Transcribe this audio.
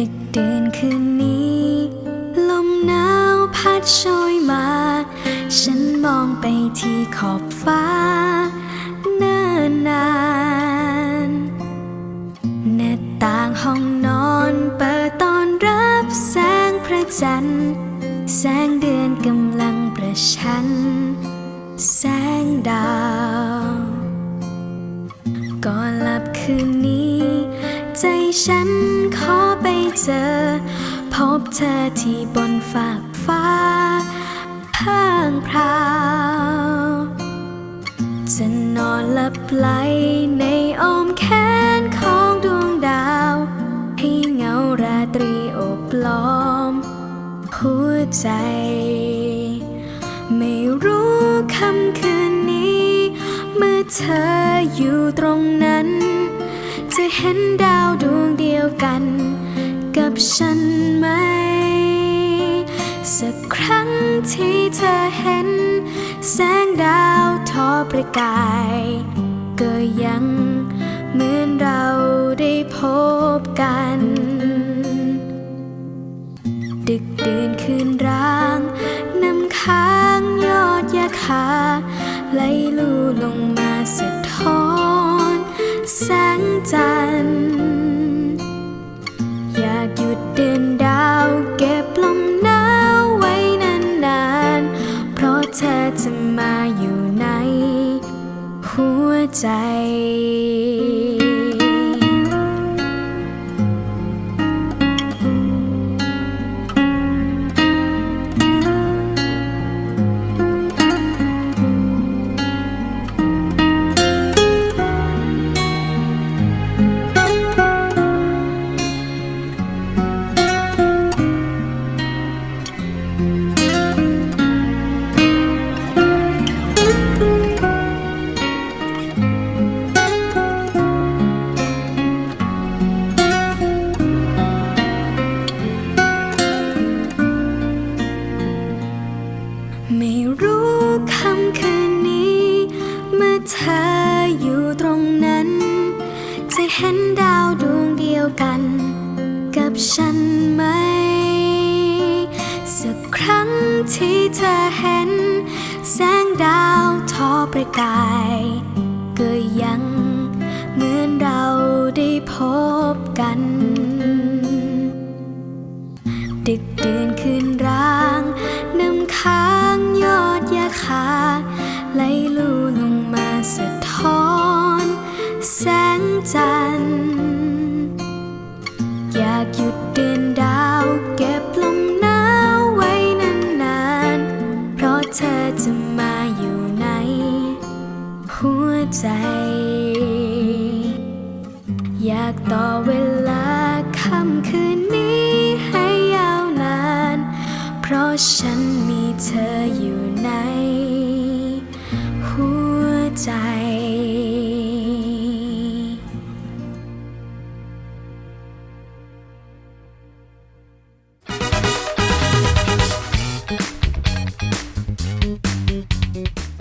ดึกดินคืนนี้ ลมหนาวพัดโชยมา ฉันมองไปที่ขอบฟ้า เนิ่นนานหน้าต่างห้องนอนเปิดตอนรับแสงพระจันทร์ แสงเดือนกำลังประชัน แสงดาวก่อนหลับคืนนี้ ใจฉันขอ เจอ พบเธอที่บนฝากฟ้าพร่างพราวจะนอนหลับไหลในอ้อมแขนของดวงดาว ให้เงาราตรีอบล้อม หัวใจ ไม่รู้คำคืนนี้ เมื่อเธออยู่ตรงนั้น จะเห็นดาวดวงเดียวกัน กับฉันไหม สักครั้งที่เธอเห็น แสงดาวทอประกาย ก็ยังเหมือนเราได้พบกัน ดึกดื่นคืนร้างน้ำค้างยอดยาคาไหลลู่ลงมาสะท้อน แสงจันทร์ เธอจะมาอยู่ในหัวใจ เธออยู่ตรงนั้น จะเห็นดาวดวงเดียวกัน กับฉันไหม สักครั้งที่เธอเห็น แสงดาวทอประกาย ก็ยังเหมือนเราได้พบกัน ดึกดื่นคืนร้าง น้ำค้างยอดยาคา จะมาอยู่ในหัวใจ อยากต่อเวลาค่ำคืนนี้ให้ยาวนาน เพราะฉันมีเธออยู่ในหัวใจ